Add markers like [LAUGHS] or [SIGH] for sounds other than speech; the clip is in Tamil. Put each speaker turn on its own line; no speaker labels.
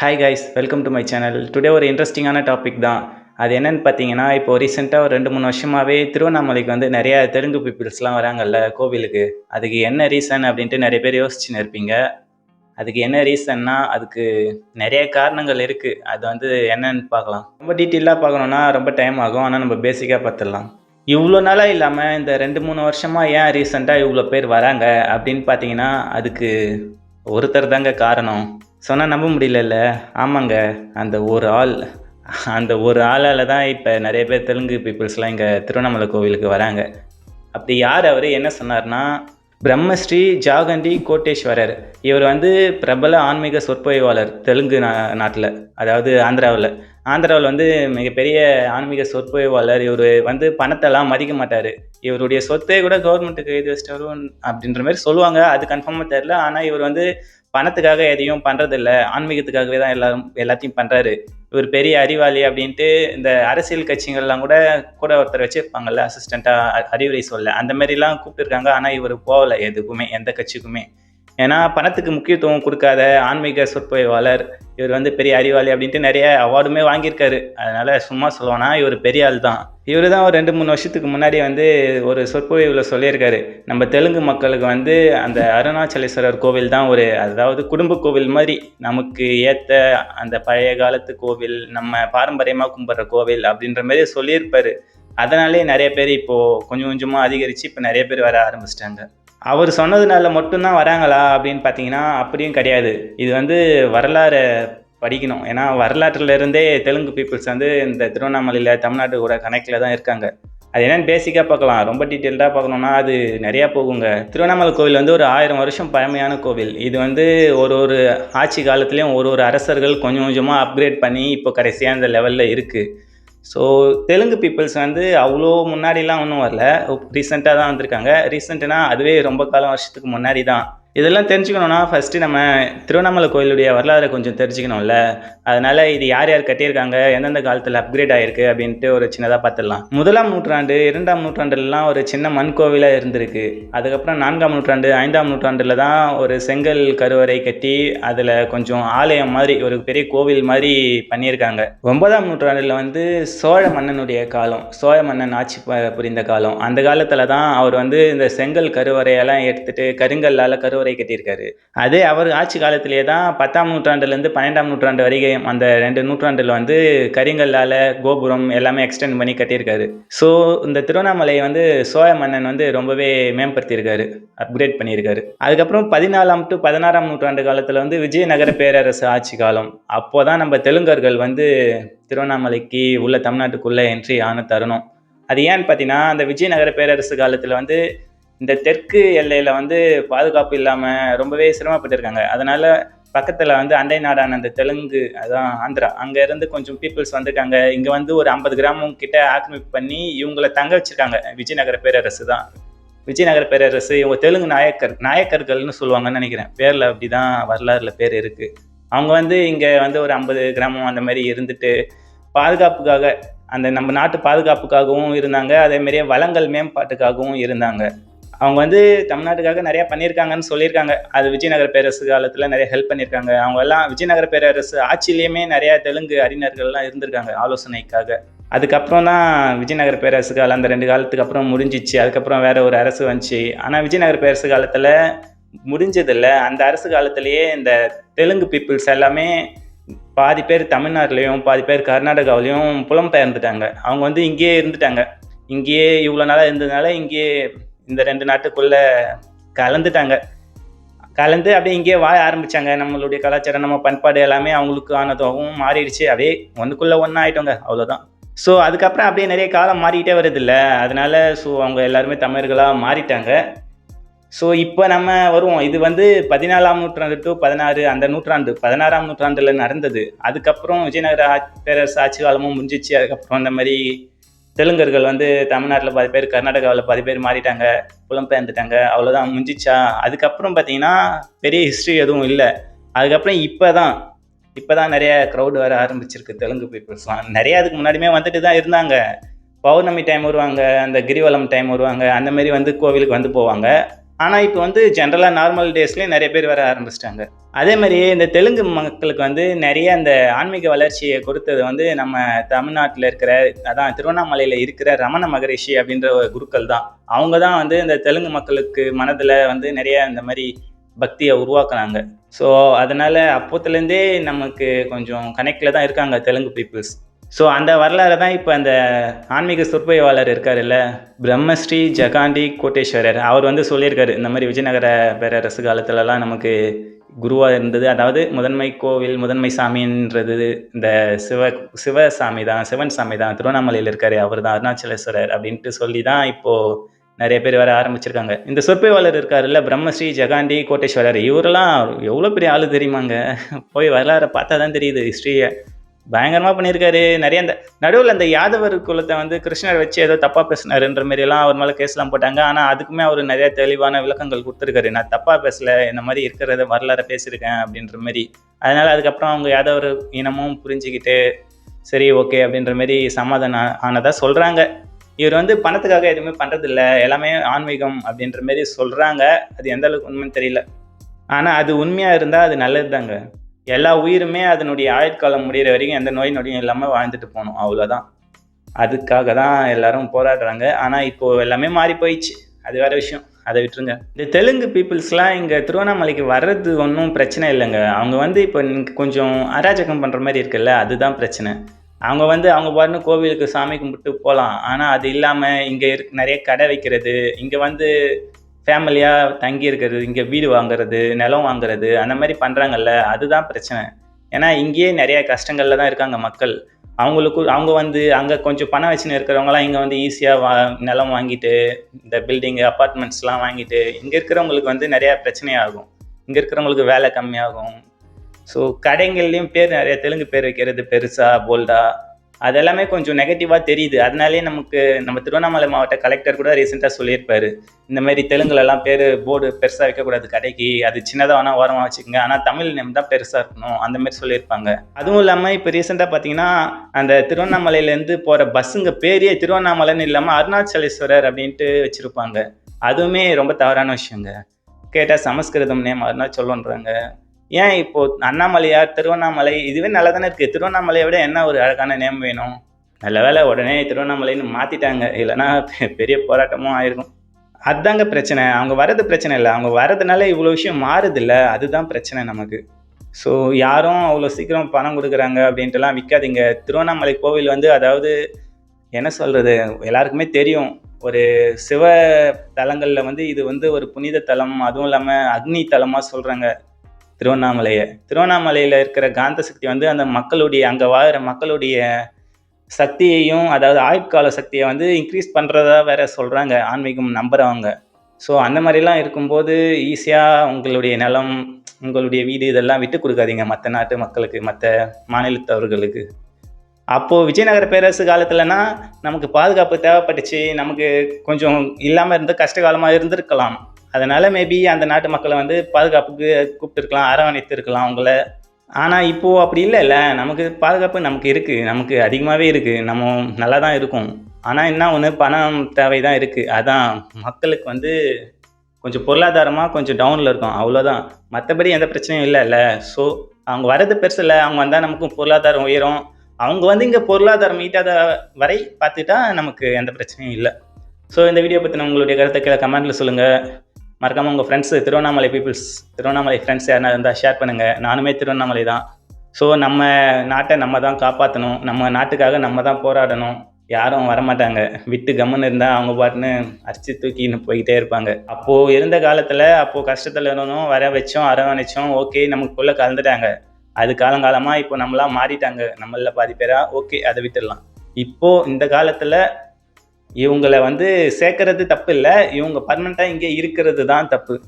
Hi guys welcome to my channel today ஒரு இன்ட்ரெஸ்டிங்கான டாபிக் தான். அது என்னென்னு பார்த்தீங்கன்னா இப்போ ரீசெண்டாக ஒரு ரெண்டு மூணு வருஷமாகவே திருவண்ணாமலைக்கு வந்து நிறையா தெலுங்கு பீப்புள்ஸ்லாம் வராங்கல்ல கோவிலுக்கு. அதுக்கு என்ன ரீசன் அப்படின்ட்டு நிறைய பேர் யோசிச்சுன்னு இருப்பீங்க. அதுக்கு என்ன ரீசன்னா அதுக்கு நிறைய காரணங்கள் இருக்குது அது வந்து என்னன்னு பார்க்கலாம். ரொம்ப டீட்டெயிலாக பார்க்கணுன்னா ரொம்ப டைம் ஆகும். ஆனால் நம்ம பேசிக்காக பார்த்துடலாம். இவ்வளோ நாளாக இல்லாமல் இந்த ரெண்டு மூணு வருஷமாக ஏன் ரீசெண்டாக இவ்வளோ பேர் வராங்க அப்படின்னு பார்த்தீங்கன்னா அதுக்கு ஒருத்தர் தாங்க காரணம். சொன்னால் நம்ப முடியலல்ல. ஆமாங்க. அந்த ஒரு ஆள் அந்த ஒரு ஆளால் தான் இப்போ நிறைய பேர் தெலுங்கு பீப்புள்ஸ்லாம் இங்கே திருவண்ணாமலை கோவிலுக்கு வராங்க. அப்படி யார் அவர்? என்ன சொன்னார்னா பிரம்மஸ்ரீ ஜாகண்டி கோட்டேஸ்வரர். இவர் வந்து பிரபல ஆன்மீக சொற்பொழிவாளர் தெலுங்கு நா நாட்டில் அதாவது ஆந்திராவில். ஆந்திராவில் வந்து மிகப்பெரிய ஆன்மீக சொற்பொழிவாளர். இவர் வந்து பணத்தெல்லாம் மதிக்க மாட்டார். இவருடைய சொத்தை கூட கவர்மெண்ட்டுக்கு எழுதி வச்சிட்டாரு அப்படின்ற மாதிரி சொல்லுவாங்க. அது கன்ஃபார்மாக தெரில ஆனால் இவர் வந்து பணத்துக்காக எதையும் பண்ணுறதில்ல ஆன்மீகத்துக்காகவே தான் எல்லாரும் எல்லாத்தையும் பண்ணுறாரு இவர் பெரிய அறிவாளி அப்படின்ட்டு இந்த அரசியல் கட்சிகள்லாம் கூட கூட ஒருத்தர் வச்சுருப்பாங்கல்ல அசிஸ்டண்ட்டாக அறிவுரை சொல்ல. அந்த மாதிரிலாம் கூப்பிட்டுருக்காங்க. ஆனால் இவர் போகல எதுக்குமே எந்த கட்சிக்குமே. ஏன்னா பணத்துக்கு முக்கியத்துவம் கொடுக்காத ஆன்மீக சொற்பொழிவாளர் இவர் வந்து பெரிய அறிவாளி அப்படின்ட்டு நிறைய அவார்டுமே வாங்கியிருக்காரு. அதனால சும்மா சொல்லுவானா இவர் பெரிய ஆள் தான். இவர் தான் ஒரு ரெண்டு மூணு வருஷத்துக்கு முன்னாடி வந்து ஒரு சொற்பொழிவில் சொல்லியிருக்காரு. நம்ம தெலுங்கு மக்களுக்கு வந்து அந்த அருணாச்சலேஸ்வரர் கோவில் தான் ஒரு அதாவது குடும்ப கோவில் மாதிரி நமக்கு ஏற்ற அந்த பழைய காலத்து கோவில் நம்ம பாரம்பரியமாக கும்பிட்ற கோவில் அப்படின்ற மாதிரி சொல்லியிருப்பார். அதனாலே நிறைய பேர் இப்போது கொஞ்சம் கொஞ்சமாக அதிகரித்து இப்போ நிறைய பேர் வர ஆரம்பிச்சிட்டாங்க. அவர் சொன்னதுனால மட்டும்தான் வராங்களா அப்படின்னு பார்த்தீங்கன்னா அப்படியும் கிடையாது. இது வந்து வரலாறு படிக்கணும். ஏன்னா வரலாற்றுலேருந்தே தெலுங்கு பீப்புள்ஸ் வந்து இந்த திருவண்ணாமலையில் தமிழ்நாட்டு கூட கணக்கில் தான் இருக்காங்க. அது என்னென்னு பேசிக்காக பார்க்கலாம். ரொம்ப டீட்டெயில்டாக பார்க்கணுன்னா அது நிறையா போகுங்க. திருவண்ணாமலை கோவில் வந்து ஒரு ஆயிரம் வருஷம் பழமையான கோவில். இது வந்து ஒரு ஒரு ஆட்சி காலத்துலேயும் ஒரு ஒரு அரசர்கள் கொஞ்சம் கொஞ்சமாக அப்கிரேட் பண்ணி இப்போ கடைசியாக இந்த லெவலில் இருக்குது ஸோ தெலுங்கு பீப்புள்ஸ் வந்து அவ்வளோ முன்னாடிலாம் ஒன்றும் வரல. ரீசெண்டாக தான் வந்திருக்காங்க. ரீசெண்ட்னா அதுவே ரொம்ப காலம் வருஷத்துக்கு முன்னாடி தான். இதெல்லாம் தெரிஞ்சுக்கணுன்னா ஃபஸ்ட்டு நம்ம திருவண்ணாமலை கோயிலுடைய வரலாறை கொஞ்சம் தெரிஞ்சுக்கணும்ல. அதனால் இது யார் யார் கட்டியிருக்காங்க எந்தெந்த காலத்தில் அப்கிரேட் ஆகிருக்கு அப்படின்ட்டு ஒரு சின்னதாக பார்த்துடலாம். முதலாம் நூற்றாண்டு இரண்டாம் நூற்றாண்டுலலாம் ஒரு சின்ன மண் கோவிலாக இருந்திருக்கு. அதுக்கப்புறம் நான்காம் நூற்றாண்டு ஐந்தாம் நூற்றாண்டில் தான் ஒரு செங்கல் கருவறை கட்டி அதில் கொஞ்சம் ஆலயம் மாதிரி ஒரு பெரிய கோவில் மாதிரி பண்ணியிருக்காங்க. ஒன்பதாம் நூற்றாண்டில் வந்து சோழ மன்னனுடைய காலம் சோழ மன்னன் ஆட்சி ப- புரிந்த காலம். அந்த காலத்தில் தான் அவர் வந்து இந்த செங்கல் கருவறையெல்லாம் எடுத்துகிட்டு கருங்கல்லால் கருவறை கட்டியிருக்காரு. அதே அவர் ஆட்சி காலத்திலே தான் பத்தாம் நூற்றாண்டுலேருந்து பன்னெண்டாம் நூற்றாண்டு வரைக்கும் அந்த ரெண்டு நூற்றாண்டில் வந்து கரிங்கல்லால் கோபுரம் எல்லாமே எக்ஸ்டெண்ட் பண்ணி கட்டியிருக்காரு. ஸோ இந்த திருவண்ணாமலையை வந்து சோழ மன்னன் வந்து ரொம்பவே மேம்படுத்தியிருக்காரு அப்கிரேட் பண்ணியிருக்காரு. அதுக்கப்புறம் பதினாலாம் டு பதினாறாம் நூற்றாண்டு காலத்தில் வந்து விஜயநகர பேரரசு ஆட்சி காலம். அப்போ தான் நம்ம தெலுங்கர்கள் வந்து திருவண்ணாமலைக்கு உள்ள தமிழ்நாட்டுக்குள்ளே என்ட்ரி ஆன தருணம். அது ஏன்னு பார்த்தீங்கன்னா அந்த விஜயநகர பேரரசு காலத்தில் வந்து இந்த தெற்கு எல்லையில் வந்து பாதுகாப்பு இல்லாமல் ரொம்பவே சிரமப்பட்டிருக்காங்க. அதனால் பக்கத்தில் வந்து அண்டை நாடான அந்த தெலுங்கு அதான் ஆந்திரா. அங்கே இருந்து கொஞ்சம் பீப்புள்ஸ் வந்திருக்காங்க. இங்கே வந்து ஒரு ஐம்பது கிராமம் கிட்ட ஆக்கிரமிப்பு பண்ணி இவங்களை தங்க வச்சுருக்காங்க. விஜயநகர பேரரசு தான். விஜயநகர பேரரசு இவங்க தெலுங்கு நாயக்கர் நாயக்கர்கள்னு சொல்லுவாங்கன்னு நினைக்கிறேன். பேரில் அப்படி தான் வரலாறுல பேர் இருக்குது அவங்க வந்து இங்கே வந்து ஒரு ஐம்பது கிராமம் அந்த மாதிரி இருந்துட்டு பாதுகாப்புக்காக அந்த நம்ம நாட்டு பாதுகாப்புக்காகவும் இருந்தாங்க. அதே மாதிரியே வளங்கள் மேம்பாட்டுக்காகவும் இருந்தாங்க. அவங்க வந்து தமிழ்நாட்டுக்காக நிறைய பண்ணியிருக்காங்கன்னு சொல்லியிருக்காங்க. அது விஜயநகர பேரரசு காலத்தில் நிறைய ஹெல்ப் பண்ணியிருக்காங்க. அவங்க எல்லாம் விஜயநகர பேரரசு ஆட்சியிலையுமே நிறைய தெலுங்கு அறிஞர்கள்லாம் இருந்திருக்காங்க ஆலோசனைக்காக. அதுக்கப்புறம் தான் விஜயநகர பேரரசு காலம் அந்த ரெண்டு காலத்துக்கு அப்புறம் முடிஞ்சிச்சு. அதுக்கப்புறம் வேற ஒரு அரசு வந்துச்சு. ஆனால் விஜயநகர பேரரசு காலத்தில் முடிஞ்சதில்ல. அந்த அரசு காலத்திலேயே இந்த தெலுங்கு பீப்புள்ஸ் எல்லாமே பாதி பேர் தமிழ்நாட்டிலையும் பாதி பேர் கர்நாடகாவிலையும் புலம்பெயர்ந்துட்டாங்க. அவங்க வந்து இங்கேயே இருந்துட்டாங்க. இங்கேயே இவ்வளோ நாளாக இருந்ததுனால இங்கேயே இந்த ரெண்டு நாட்டுக்குள்ளே கலந்துட்டாங்க. கலந்து அப்படியே இங்கேயே வாழ ஆரம்பிச்சாங்க. நம்மளுடைய கலாச்சாரம் நம்ம பண்பாடு எல்லாமே அவங்களுக்கு ஆனதாகவும் மாறிடுச்சு. அப்படியே ஒன்றுக்குள்ளே ஒன்றா ஆயிட்டோங்க அவ்வளோதான் ஸோ அதுக்கப்புறம் அப்படியே நிறைய காலம் மாறிக்கிட்டே வருது இல்லை அதனால ஸோ அவங்க எல்லாருமே தமிழர்களாக மாறிட்டாங்க. ஸோ இப்போ நம்ம வருவோம். இது வந்து பதினாலாம் நூற்றாண்டு டு பதினாறு அந்த நூற்றாண்டு பதினாறாம் நூற்றாண்டில் நடந்தது. அதுக்கப்புறம் விஜயநகர ஆ- பேரரசு ஆட்சி காலமும் முடிஞ்சிச்சு. அதுக்கப்புறம் அந்த மாதிரி தெலுங்கர்கள் வந்து தமிழ்நாட்டில் பாதி பேர் கர்நாடகாவில் பாதி பேர் மாறிட்டாங்க புலம்பெயர்ந்துட்டாங்க அவ்வளோதான் முடிஞ்சிச்சா? அதுக்கப்புறம் பார்த்தீங்கன்னா பெரிய ஹிஸ்ட்ரி எதுவும் இல்லை. அதுக்கப்புறம் இப்போ தான் இப்போ தான் நிறைய க்ரௌடு வர ஆரம்பிச்சிருக்கு தெலுங்கு பீப்புள்ஸ்லாம் நிறைய அதுக்கு முன்னாடியுமே வந்துட்டு தான் இருந்தாங்க. பௌர்ணமி டைம் வருவாங்க அந்த கிரிவலம் டைம் வருவாங்க அந்த மாதிரி வந்து கோவிலுக்கு வந்து போவாங்க. ஆனால் இப்போ வந்து ஜென்ரலாக நார்மல் டேஸ்லேயே நிறைய பேர் வர ஆரம்பிச்சிட்டாங்க. அதே மாதிரியே இந்த தெலுங்கு மக்களுக்கு வந்து நிறைய அந்த ஆன்மீக வளர்ச்சியை கொடுத்தது வந்து நம்ம தமிழ்நாட்டில் இருக்கிற அதான் திருவண்ணாமலையில் இருக்கிற ரமண மகரிஷி அப்படின்ற ஒரு குருக்கள் தான். அவங்க தான் வந்து இந்த தெலுங்கு மக்களுக்கு மனதில் வந்து நிறைய இந்த மாதிரி பக்தியை உருவாக்குனாங்க. ஸோ அதனால் அப்போத்துலேருந்தே நமக்கு கொஞ்சம் கனெக்டில் தான் இருக்காங்க தெலுங்கு பீப்புள்ஸ் ஸோ அந்த வரலாறு தான் இப்போ அந்த ஆன்மீக சொற்பொழிவாளர் இருக்காருல்ல பிரம்மஸ்ரீ ஜகாண்டி கோட்டேஸ்வரர். அவர் வந்து சொல்லியிருக்காரு இந்த மாதிரி விஜயநகர பேரரசு காலத்துலலாம் நமக்கு குருவாக இருந்தது. அதாவது முதன்மை கோவில் முதன்மை சாமின்றது இந்த சிவ சிவசாமி தான் சிவன் சாமி தான் திருவண்ணாமலையில் இருக்காரு அவர் தான் அருணாச்சலேஸ்வரர் அப்படின்ட்டு சொல்லி தான் இப்போது நிறைய பேர் வர ஆரம்பிச்சிருக்காங்க. இந்த சொற்பொழிவாளர் இருக்காருல்ல பிரம்மஸ்ரீ ஜகாண்டி கோட்டேஸ்வரர் இவரெல்லாம் எவ்வளோ பெரிய ஆள் தெரியுமாங்க? போய் வரலாறை பார்த்தா தான் தெரியுது ஹிஸ்ட்ரியை. பயங்கரமாக பண்ணியிருக்காரு. நிறைய இந்த நடுவில் அந்த யாதவர் குலத்தை வந்து கிருஷ்ணர் வச்சு ஏதோ தப்பாக பேசினாருன்ற மாதிரிலாம் அவர் மேலே கேஸ்லாம் போட்டாங்க. ஆனால் அதுக்குமே அவர் நிறைய தெளிவான விளக்கங்கள் கொடுத்துருக்காரு. நான் தப்பாக பேசல இந்த மாதிரி இருக்கிறத வரலாற பேசியிருக்கேன் அப்படின்ற மாதிரி. அதனால் அதுக்கப்புறம் அவங்க யாதவர் இனமும் புரிஞ்சுக்கிட்டு சரி ஓகே அப்படின்ற மாதிரி சமாதானம் ஆனதாக சொல்கிறாங்க இவர் வந்து பணத்துக்காக எதுவுமே பண்ணுறதில்ல எல்லாமே ஆன்மீகம் அப்படின்ற மாதிரி சொல்கிறாங்க அது எந்த அளவுக்கு உண்மைன்னு தெரியல. ஆனால் அது உண்மையாக இருந்தால் அது நல்லது தாங்க எல்லா உயிருமே அதனுடைய ஆயுட்காலம் முடிகிற வரைக்கும் எந்த நோய் நொடியும் இல்லாமல் வாழ்ந்துட்டு போகணும். அவ்வளோதான் அதுக்காக தான் எல்லாரும் போராடுறாங்க. ஆனால் இப்போது எல்லாமே மாறி போயிடுச்சு. அது வேற விஷயம். அதை விட்டுருங்க. இந்த தெலுங்கு பீப்புள்ஸ்லாம் இங்கே திருவண்ணாமலைக்கு வர்றது ஒன்றும் பிரச்சனை இல்லைங்க. அவங்க வந்து இப்போ கொஞ்சம் அராஜகம் பண்ணுற மாதிரி இருக்குல்ல? அதுதான் பிரச்சனை. அவங்க வந்து அவங்க பாருன்னு கோவிலுக்கு சாமி கும்பிட்டு போகலாம். ஆனால் அது இல்லாமல் இங்கே இருக் நிறைய கடை வைக்கிறது. இங்கே வந்து ஃபேமிலியாக தங்கி இருக்கிறது இங்கே வீடு வாங்குறது நிலம் வாங்குறது அந்த மாதிரி பண்ணுறாங்கல்ல அதுதான் பிரச்சனை. ஏன்னா இங்கேயே நிறைய கஷ்டங்களில் தான் இருக்காங்க மக்கள். அவங்களுக்கு அவங்க வந்து அங்கே கொஞ்சம் பணம் வச்சுன்னு இருக்கிறவங்களாம் இங்கே வந்து ஈஸியாக வா நிலம் வாங்கிட்டு இந்த பில்டிங்கு அப்பார்ட்மெண்ட்ஸ்லாம் வாங்கிட்டு இங்கே இருக்கிறவங்களுக்கு வந்து நிறையா பிரச்சனையாகும். இங்கே இருக்கிறவங்களுக்கு வேலை கம்மியாகும். ஸோ கடைங்கள்லேயும் பேர் நிறைய தெலுங்கு பேர் வைக்கிறது பெருசாக போல்டா அதெல்லாமே கொஞ்சம் நெகட்டிவாக தெரியுது. அதனாலே நமக்கு நம்ம திருவண்ணாமலை மாவட்ட கலெக்டர் கூட ரீசெண்டாக சொல்லியிருப்பாரு. இந்த மாதிரி தெலுங்குலலாம் பேர் போர்டு பெருசாக வைக்கக்கூடாது கடைக்கு. அது சின்னதாக வேணால் ஓரமாக வச்சுக்கோங்க. ஆனால் தமிழ் நேம் தான் பெருசாக இருக்கணும். அந்த மாதிரி சொல்லியிருப்பாங்க. அதுவும் இல்லாமல் இப்போ ரீசெண்டாக பார்த்தீங்கன்னா அந்த திருவண்ணாமலையிலேருந்து போகிற பஸ்ஸுங்க பேரே திருவண்ணாமலைன்னு இல்லாமல் அருணாச்சலேஸ்வரர் அப்படின்ட்டு வச்சுருப்பாங்க. அதுவுமே ரொம்ப தவறான விஷயங்க. கேட்டால் சமஸ்கிருதம் நேம் அருணாச்சலன்றாங்க ஏன் இப்போ அண்ணாமலையார் திருவண்ணாமலை? இதுவே நல்லா தானே இருக்குது திருவண்ணாமலையை விட என்ன ஒரு அழகான நேம் வேணும்? நல்ல வேலை உடனே திருவண்ணாமலைன்னு மாற்றிட்டாங்க இல்லைன்னா [LAUGHS] பெரிய போராட்டமும் ஆயிருக்கும். அதுதாங்க பிரச்சனை. அவங்க வர்றது பிரச்சனை இல்லை. அவங்க வர்றதுனால இவ்வளோ விஷயம் மாறுதில்ல. அதுதான் பிரச்சனை நமக்கு. ஸோ யாரும் அவ்வளோ சீக்கிரம் பணம் கொடுக்குறாங்க அப்படின்ட்டுலாம் விற்காதீங்க திருவண்ணாமலை கோவில் வந்து அதாவது என்ன சொல்கிறது எல்லாருக்குமே தெரியும். ஒரு சிவ தலங்களில் வந்து இது வந்து ஒரு புனித தலம். அதுவும் இல்லாமல் அக்னி தலமாக சொல்கிறாங்க திருவண்ணாமலையை. திருவண்ணாமலையில் இருக்கிற காந்த சக்தி வந்து அந்த மக்களுடைய அங்கே வாழ்கிற மக்களுடைய சக்தியையும் அதாவது ஆயுட்கால சக்தியை வந்து இன்க்ரீஸ் பண்ணுறதா வேற சொல்கிறாங்க ஆன்மீகம் நம்புகிறவங்க ஸோ அந்த மாதிரிலாம் இருக்கும்போது ஈஸியாக உங்களுடைய நிலம் உங்களுடைய வீடு இதெல்லாம் விட்டு கொடுக்காதீங்க மற்ற நாட்டு மக்களுக்கு மற்ற மாநிலத்தவர்களுக்கு. அப்போது விஜயநகர பேரரசு காலத்துலனா நமக்கு பாதுகாப்பு தேவைப்பட்டுச்சு நமக்கு கொஞ்சம் இல்லாமல் இருந்து கஷ்ட காலமாக இருந்திருக்கலாம். அதனால் மேபி அந்த நாட்டு மக்களை வந்து பாதுகாப்புக்கு கூப்பிட்டுருக்கலாம் அரவணைத்திருக்கலாம் அவங்கள. ஆனால் இப்போது அப்படி இல்லைல்ல நமக்கு பாதுகாப்பு நமக்கு இருக்குது நமக்கு அதிகமாகவே இருக்குது நம்ம நல்லா தான் இருக்கும். ஆனால் என்ன ஒன்று பணம் தேவை தான் இருக்குது அதான் மக்களுக்கு வந்து கொஞ்சம் பொருளாதாரமாக கொஞ்சம் டவுனில் இருக்கும். அவ்வளோதான் மற்றபடி எந்த பிரச்சனையும் இல்லைல்ல ஸோ அவங்க வர்றது பெருசு இல்லை. அவங்க வந்தால் நமக்கும் பொருளாதாரம் உயரும். அவங்க வந்து இங்கே பொருளாதாரம் ஈட்டாத வரை பார்த்துட்டா நமக்கு எந்த பிரச்சனையும் இல்லை. ஸோ இந்த வீடியோ பற்றின உங்களுடைய கருத்தை கீழே கமெண்ட்டில் சொல்லுங்கள் மறக்காமல் உங்கள் friends Tiruvannamalai peoples Tiruvannamalai friends யாருனா இருந்தால் ஷேர் பண்ணுங்கள் நானுமே திருவண்ணாமலை தான். ஸோ நம்ம நாட்டை நம்ம தான் காப்பாற்றணும் நம்ம நாட்டுக்காக நம்ம தான் போராடணும். யாரும் வரமாட்டாங்க. விட்டு கம்முன்னு இருந்தால் அவங்க பாட்டுன்னு அரிச்சு தூக்கின்னு போய்கிட்டே இருப்பாங்க. அப்போது இருந்த காலத்தில் அப்போது கஷ்டத்தில் இருந்தோம் வர வச்சோம் அரவணைச்சோம் ஓகே நமக்குள்ளே கலந்துட்டாங்க. அது காலங்காலமாக இப்போ நம்மளாம் மாறிட்டாங்க. நம்மள பாதி பேராக ஓகே அதை விட்டுடலாம். இப்போது இந்த காலத்தில் இவங்களை வந்து சேர்க்கறது தப்பு இல்லை. இவங்க பர்மனெண்ட்டாக இங்கே இருக்கிறது தான் தப்பு.